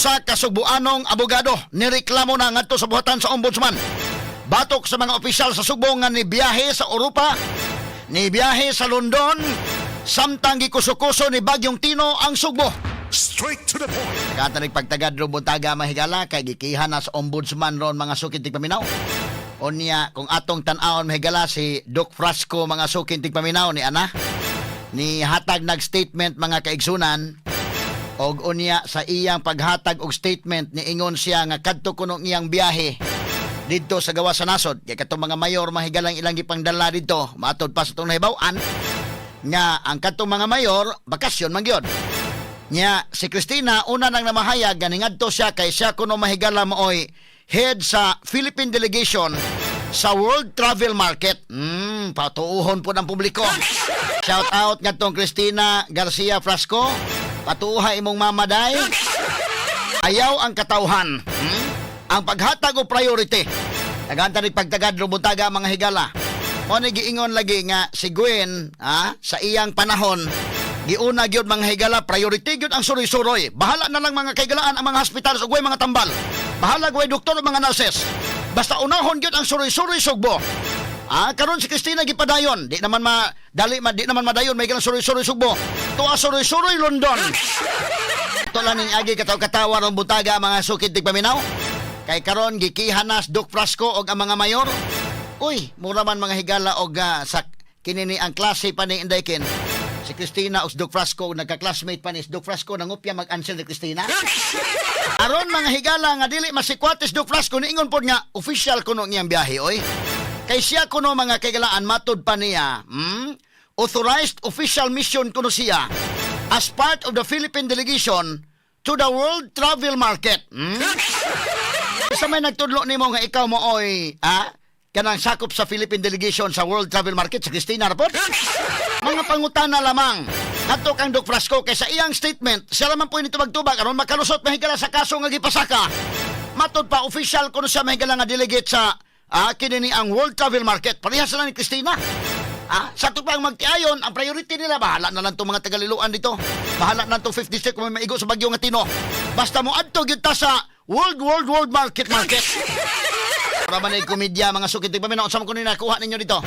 usa ka Sugbuanong abogado nireklamo na ngadto sa buhatan sa ombudsman. Batok sa mga opisyal sa Subo nga ni biyahe sa Europa, ni biyahe sa London, samtang gikuso-kuso ni Bagyong Tino ang Sugbo. Straight to the point. Katanig pagtagad ro buntaga mahigala kay gikihan na sa ombudsman ron mga sukit tig paminaw. Unya kung atong tan-awon mahigala si Doc Frasco mga sukit tig paminaw ni ana ni hatag nag statement mga kaigsunan og unya sa iyang paghatag og statement ni ingon siya nga kadto kuno iyang biyahe didto sa gawa sa nasod kay katong mga mayor mahigalang ilang gipangdala didto matod pa sa tong nahibaw-an nga ang katong mga mayor bakasyon man gyud Nya, si Christina, una nang namahayag, ganingadto siya kay siya kuno mahigala mooy head sa Philippine Delegation sa World Travel Market. Hmm, patuuhon po ng publiko. Shout out ngadtong Christina Garcia Frasco. Patuha imong mamaday. Ayaw ang katawhan. Hmm? Ang paghatag o priority. Naganta ni pagtagad rubutaga mga higala. Ni giingon lagi nga si Gwen ha, sa iyang panahon giuna gyud mga higala priority gyud ang suroy-suroy. Bahala na lang mga kaigalaan ang mga hospital ug mga tambal. Bahala gaway doktor ug mga nurses. Basta unahon gyud ang suroy-suroy sugbo. Ah, karon si Christina gipadayon. Di naman ma dali ma di naman madayon may ganang suroy-suroy sugbo. Tuwa suroy-suroy London. Ito lang ning agi kataw-katawa ron butaga mga sukid tig paminaw. Kay karon gikihanas Doc Frasco og ang mga mayor. Uy, mura man mga higala og ah, sa kinini ang klase pa ni Indaykin. Si Christina si Doc Frasco nagka-classmate pa ni Doc Frasco nangupya mag-answer ni Christina. Aron mga higala nga dili masikwates Doc Frasco niingon pod nga official kuno ngiyang biyahe oy. Kay siya kuno mga kaigalaan matud pa niya. Hmm? Authorized official mission kuno siya as part of the Philippine delegation to the World Travel Market. Hmm? Sa may nagtudlo nimo nga ikaw mo oy, ha? Kanang sakop sa Philippine delegation sa World Travel Market sa Christina Rapod? Mga pangutana lamang. Nato kang Doc Frasco kay sa iyang statement, siya naman po nito magtubag aron makalusot mahigala sa kaso nga gipasaka. Matod pa official kuno siya mahigala nga delegate sa ah, kini ni ang World Travel Market. Parehas na ni Christina. Ah, sa to pang magtiayon, ang priority nila bahala na lang tong mga tagaliluan dito. Bahala na tong 50 district kung may maigo sa bagyo nga tino. Basta mo adto gyud ta sa World World World Market Market. Para man ay komedya mga sukit pa minaw sa ko ni nakuha ninyo dito.